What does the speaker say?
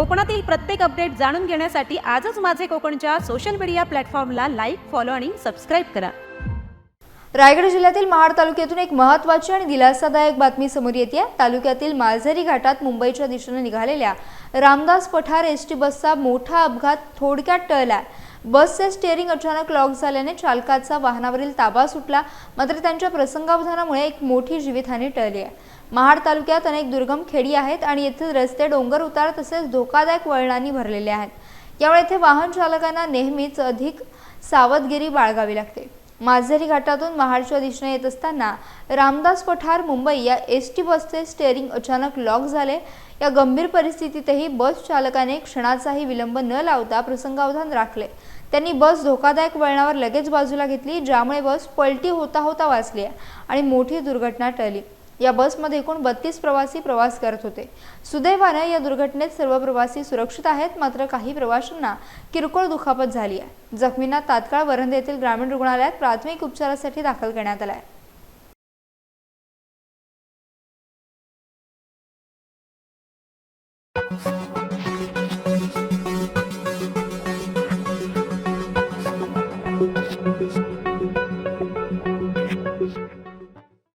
कोकणातील प्रत्येक अपडेट जाणून घेण्यासाठी आजच माझे कोकणच्या सोशल मीडिया प्लॅटफॉर्मला लाईक फॉलो आणि सबस्क्राईब करा. रायगड जिल्ह्यातील महाड तालुक्यातून एक महत्त्वाची आणि दिलासादायक बातमी समोर येते. तालुक्यातील मालझरी घाटात मुंबईच्या दिशेने निघालेल्या रामदास पठार एस टी बसचा मोठा अपघात थोडक्यात टळला. बसचे स्टेअरिंग अचानक लॉक झाल्याने चालकाचा वाहनावरील ताबा सुटला. मात्र त्यांच्या प्रसंगावधानामुळे एक मोठी जीवितहानी टळली आहे. महाड तालुक्यात अनेक दुर्गम खेडी आहेत आणि येथील रस्ते डोंगर उतार तसेच धोकादायक वळणांनी भरलेले आहेत. यामुळे येथे वाहन चालकांना नेहमीच अधिक सावधगिरी बाळगावी लागते. माझरी घाटातून महाडच्या दिशेने येत असताना रामदास पठार मुंबई या एस टी बसचे स्टेअरिंग अचानक लॉक झाले. या गंभीर परिस्थितीतही बस चालकाने क्षणाचाही विलंब न लावता प्रसंगावधान राखले. त्यांनी बस धोकादायक वळणावर लगेच बाजूला घेतली ज्यामुळे बस पलटी होता होता वाचली आणि मोठी दुर्घटना टळली. या बसमध्ये एकूण बत्तीस प्रवासी प्रवास करत होते. सुदैवाने या दुर्घटनेत सर्व प्रवासी सुरक्षित आहेत मात्र काही प्रवाशांना किरकोळ दुखापत झाली आहे. जखमींना तात्काळ वरंद येथील ग्रामीण रुग्णालयात प्राथमिक उपचारासाठी दाखल करण्यात आलं आहे.